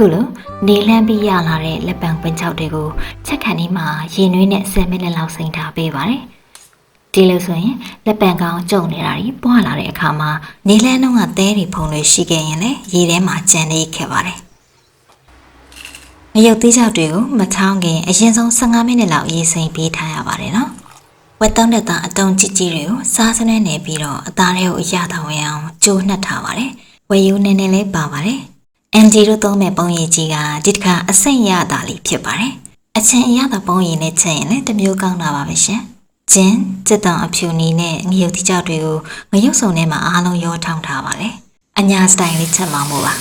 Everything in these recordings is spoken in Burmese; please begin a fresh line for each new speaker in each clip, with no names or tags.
အခုလိုနေလန်းပြီးရလာတဲ့လက်ပံပွင့်ချောက်တွေကိုချက်ခံဒီမှာရေနွေးနဲ့10မိနစ်လောက်စိမ်ထားပေးပါတယ်ဒီလိုဆိုရင်လက်ပံကောင်းကြုံနေတာကြီးပွားလာတဲ့အခါမှာနေလန်းတော့ကသဲတွေဖုံတွေရှိခဲ့ရင်လည်းရေထဲမှာကြံနေခဲ့ပါတယ်ငရုတ်သေးချောက်တွေကိုမချောင်းခင်အရင်ဆုံး15မိနစ်လောက်ရေစိမ်ပေးထားရပါတယ်နော်ဝက်တုံးတဲ့သားအတုံးကြီးကြီးတွေကိုစားစနဲ့နေပြီးတော့အသားတွေကိုအရသာဝင်အောင်ကြိုးနှက်ထားပါတယ်ဝယ်ယူနေနေလေးပါပါတယ် အန်ဒီတို့သုံးမဲ့ပုံရည်ကြီးကဒီတစ်ခါအစိမ့်ရတာလေးဖြစ်ပါတယ်အချင်းအရသာပုံရည်နဲ့ချက်ရင်လည်းတစ်မျိုးကောင်းတာပါပဲရှင်ကျင်းစစ်တောင်အဖြူနီနဲ့ငရုတ်တိကြောက်တွေကိုငရုတ်စုံထဲမှာအားလုံးရောထောင်းထားပါတယ်အညာစတိုင်လေးချက်မှမို့ပါ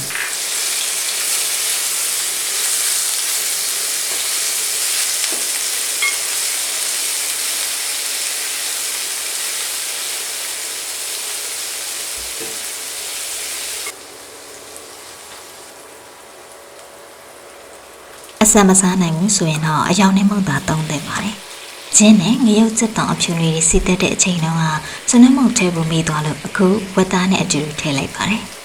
အစမစားနိုင်ဘူးဆိုရင်တော့အယောင်နဲ့မုတ်တာသုံးသင့်ပါတယ်။ကျင်းနဲ့ငရုတ်စစ်တောင်အဖြူလေးတွေစီတက်တဲ့အချိန်တုန်းကစနမုတ်ထဲကိုမိသွားလို့အခုဝက်သားနဲ့အတူတူထည့်လိုက်ပါတယ်။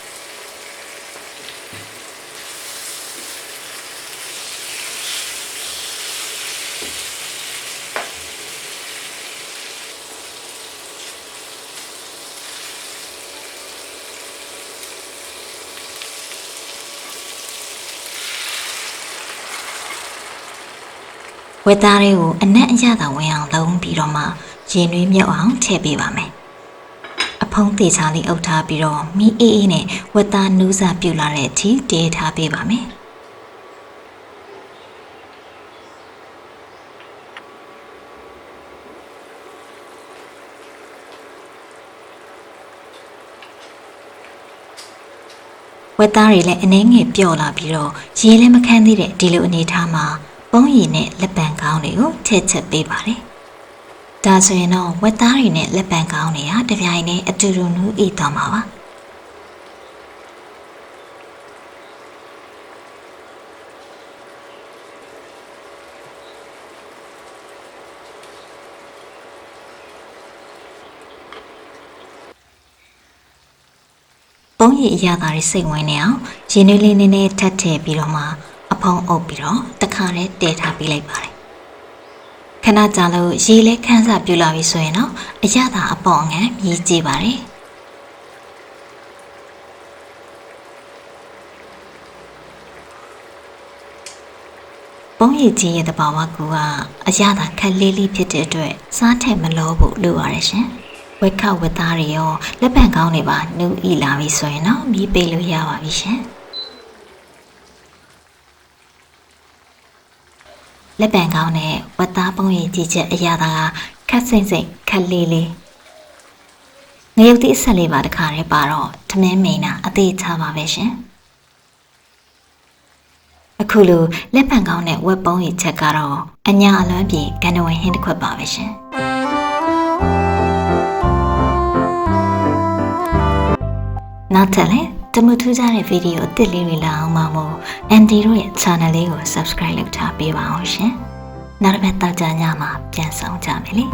ဝက်သားလေးကိုအနက်အရသာဝင်အောင်လုံးပြီးတော့မှရင်နွေးမြုပ်အောင်ထည့်ပေးပါမယ်။အဖုံးသေးချာလေးအုပ်ထားပြီးတော့မီအေးအေးနဲ့ဝက်သားနူးစာပြုတ်လာတဲ့အထိတေးထားပေးပါမယ်။ဝက်သားတွေလည်းအနှဲငယ်ပျော့လာပြီးတော့ရေလည်းမခန်းသေးတဲ့ဒီလိုအနေထားမှာ ပုံးရည်နဲ့လက်ပံကောင်းတွေကိုထည့်ချက်ပေးပါတယ်။ဒါဆိုရင်တော့ဝက်သားတွေနဲ့လက်ပံကောင်းတွေဟာတပြိုင်တည်းအတူတူနူးဤသွားမှာပါ။ပုံရည်အရသာတွေစိတ်ဝင်နေအောင်ရင်းနှီးလေးနည်းနည်းထပ်ထည့်ပြီးတော့မှအ ဖုံးအုပ်ပြီးတော့တခါတည်းတည်ထားပေးလိုက်ပါတယ်ခဏကြာလို့ရေလဲခန်းစားပြူလာပြီဆိုရင်တော့အရသာအပေါ်ငံမြည်ကြည့်ပါတယ်ပုံရည်ကြီးရဲ့တဘာဝကူကအရသာခက်လေးလေးဖြစ်တဲ့အတွက်စားထက်မလို့ဖို့လိုပါတယ်ရှင်ဝက်ခဝက်သားတွေရောလက်ပံကောင်းတွေပါနူးဤလာပြီဆိုရင်တော့မြည်ပေးလို့ရပါပြီရှင် လက်ပံကောင်းနဲ့ဝက်သားပုံရည်ကြီးချက်အရသာကခက်စိမ့်စိမ့်ခက်လေးလေးငရုတ်တိအဆက်လေးပါတခါတည်းပါတော့ထမင်းမိန်တာအသေးချပါပဲရှင်အခုလိုလက်ပံကောင်းတဲ့ဝက်ပုံးရည်ချက်ကတော့အညာအလွမ်းပြေကန္နဝင်ဟင်းတစ်ခွက်ပါပဲရှင်နောက်ထပ်လည်း တမထူးကြတဲ့ဗီဒီယိုအသစ်လေးတွေလာအောင်ပါမို့အန်ဒီတို့ရဲ့ channel လေးကို subscribe လုပ်ထားပေးပါအောင်ရှင်နောက်တစ်ပတ်တောက်ကြညမှာပြန်ဆောင်ကြမယ်လေ